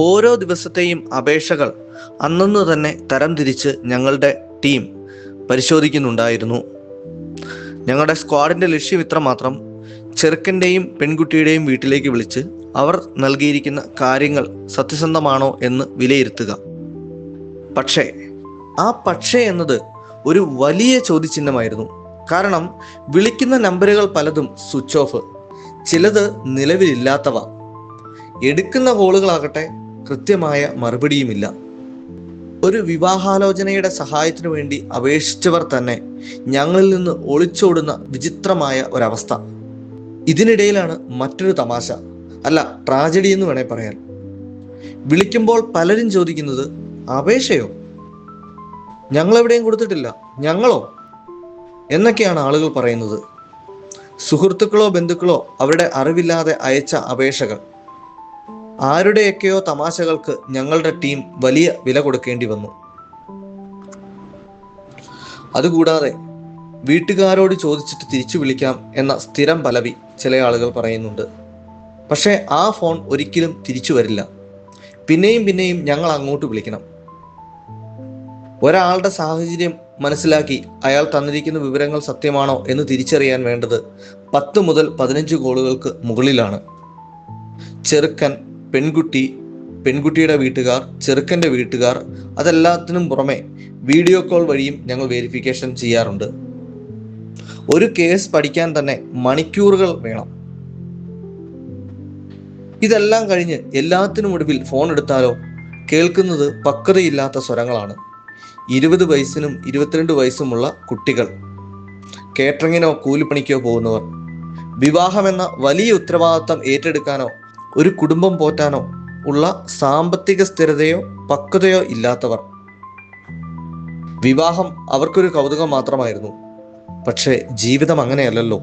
ഓരോ ദിവസത്തെയും അപേക്ഷകൾ അന്നന്ന് തന്നെ തരംതിരിച്ച് ഞങ്ങളുടെ ടീം പരിശോധിക്കുന്നുണ്ടായിരുന്നു. ഞങ്ങളുടെ സ്ക്വാഡിന്റെ ലക്ഷ്യം ഇത്ര മാത്രം ചെറുക്കന്റെയും പെൺകുട്ടിയുടെയും വീട്ടിലേക്ക് വിളിച്ച് അവർ നൽകിയിരിക്കുന്ന കാര്യങ്ങൾ സത്യസന്ധമാണോ എന്ന് വിലയിരുത്തുക. പക്ഷേ ആ പക്ഷേ എന്നത് ഒരു വലിയ ചോദ്യചിഹ്നമായിരുന്നു. കാരണം വിളിക്കുന്ന നമ്പറുകൾ പലതും സ്വിച്ച് ഓഫ്. ചിലത് നിലവിലില്ലാത്തവ. എടുക്കുന്ന കോളുകളാകട്ടെ കൃത്യമായ മറുപടിയുമില്ല. ഒരു വിവാഹാലോചനയുടെ സഹായത്തിനു വേണ്ടി അപേക്ഷിച്ചവർ തന്നെ ഞങ്ങളിൽ നിന്ന് ഒളിച്ചോടുന്ന വിചിത്രമായ ഒരവസ്ഥ. ഇതിനിടയിലാണ് മറ്റൊരു തമാശ. അല്ല ട്രാജഡി എന്ന് വേണേ പറയാൻ. വിളിക്കുമ്പോൾ പലരും ചോദിക്കുന്നത് അപേക്ഷയോ? ഞങ്ങൾ എവിടെയും കൊടുത്തിട്ടില്ല. ഞങ്ങളോ? എന്നൊക്കെയാണ് ആളുകൾ പറയുന്നത്. സുഹൃത്തുക്കളോ ബന്ധുക്കളോ അവരുടെ അറിവില്ലാതെ അയച്ച അപേക്ഷകൾ. ആരുടെയൊക്കെയോ തമാശകൾക്ക് ഞങ്ങളുടെ ടീം വലിയ വില കൊടുക്കേണ്ടി വന്നു. അതുകൂടാതെ വീട്ടുകാരോട് ചോദിച്ചിട്ട് തിരിച്ചു വിളിക്കാം എന്ന സ്ഥിരം പലവി ചില ആളുകൾ പറയുന്നുണ്ട്. പക്ഷേ ആ ഫോൺ ഒരിക്കലും തിരിച്ചു വരില്ല. പിന്നെയും പിന്നെയും ഞങ്ങൾ അങ്ങോട്ട് വിളിക്കണം. ഒരാളുടെ സാഹചര്യം മനസ്സിലാക്കി അയാൾ തന്നിരിക്കുന്ന വിവരങ്ങൾ സത്യമാണോ എന്ന് തിരിച്ചറിയാൻ വേണ്ടത് പത്ത് മുതൽ പതിനഞ്ച് കോളുകൾക്ക് മുകളിലാണ്. ചെറുക്കൻ പെൺകുട്ടി പെൺകുട്ടിയുടെ വീട്ടുകാർ ചെറുക്കന്റെ വീട്ടുകാർ അതെല്ലാത്തിനും പുറമെ വീഡിയോ കോൾ വഴിയും ഞങ്ങൾ വെരിഫിക്കേഷൻ ചെയ്യാറുണ്ട്. ഒരു കേസ് പഠിക്കാൻ തന്നെ മണിക്കൂറുകൾ വേണം. ഇതെല്ലാം കഴിഞ്ഞ് എല്ലാത്തിനും ഒടുവിൽ ഫോൺ എടുത്താലോ? കേൾക്കുന്നത് പക്വതയില്ലാത്ത സ്വരങ്ങളാണ്. ഇരുപത് വയസ്സിനും ഇരുപത്തിരണ്ട് വയസ്സുമുള്ള കുട്ടികൾ. കേറ്ററിങ്ങിനോ കൂലിപ്പണിക്കോ പോകുന്നവർ. വിവാഹമെന്ന വലിയ ഉത്തരവാദിത്തം ഏറ്റെടുക്കാനോ ഒരു കുടുംബം പോറ്റാനോ ഉള്ള സാമ്പത്തിക സ്ഥിരതയോ പക്വതയോ ഇല്ലാത്തവർ. വിവാഹം അവർക്കൊരു കൗതുകം മാത്രമായിരുന്നു. പക്ഷേ ജീവിതം അങ്ങനെയല്ലല്ലോ.